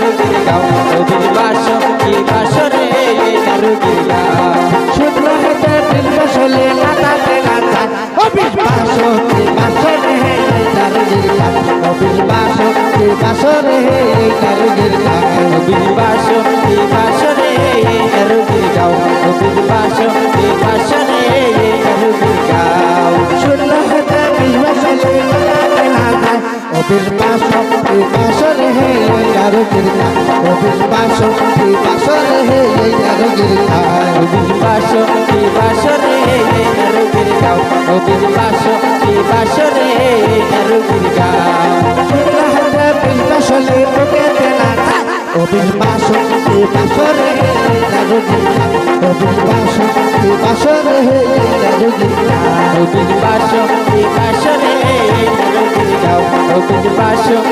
রুগীর গাও অভির বাস কি বাসরে রুগীর গাও শুক্র হতে বিশ বছরে নাতাতে নাতা অফিস বাসতে বাসরে তার গিরগা অফিস বাসতে বাসরে তার গিরগা অভির বাস কি বাসরে রুগীর গাও অভির বাস কি বাসরে রুগীর গাও শুক্র হতে বিশ বছরে নাতাতে নাতা অফিস বাসতে বাসরে তার গিরগা অফিস বাসতে বাসরে তার গিরগা অভির বাস কি বাসরে রুগীর গাও অভির বাস কি বাসরে রুগীর গাও শুক্র হতে বিশ বছরে তোকে নাতা অফিস বাসতে বাসরে তার গিরগা অফিস বাসতে বাসরে তার গিরগা অভির বাস কি বাসরে রুগীর গাও অভির বাস কি বাসরে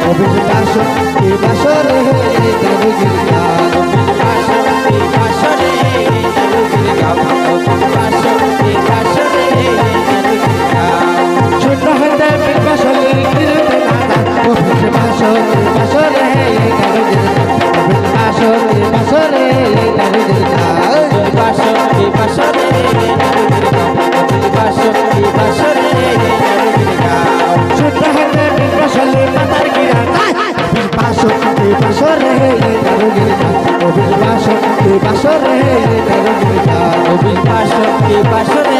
গারুগির আসো এ বাসরে গারুগির বাসরে অভির বাস কি বাসরে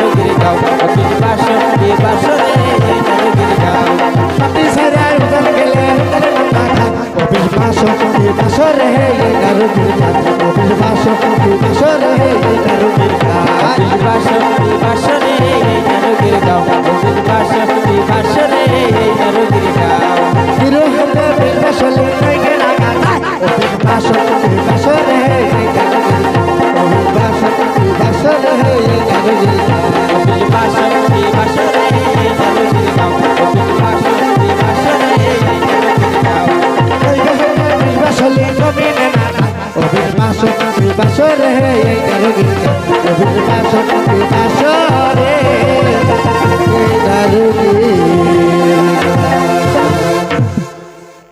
রুগীর গাও অভির বাস কি বাসরে রুগীর গাও পাতি সারাই উদর গেলে উদর মাথা অভির বাস বাসরে গারুগির অভির বাস বাসরে গারুগির অভির বাস কি বাসরে রুগীর গাও অভির বাস কি বাসরে রুগীর গাও এই গান গীতা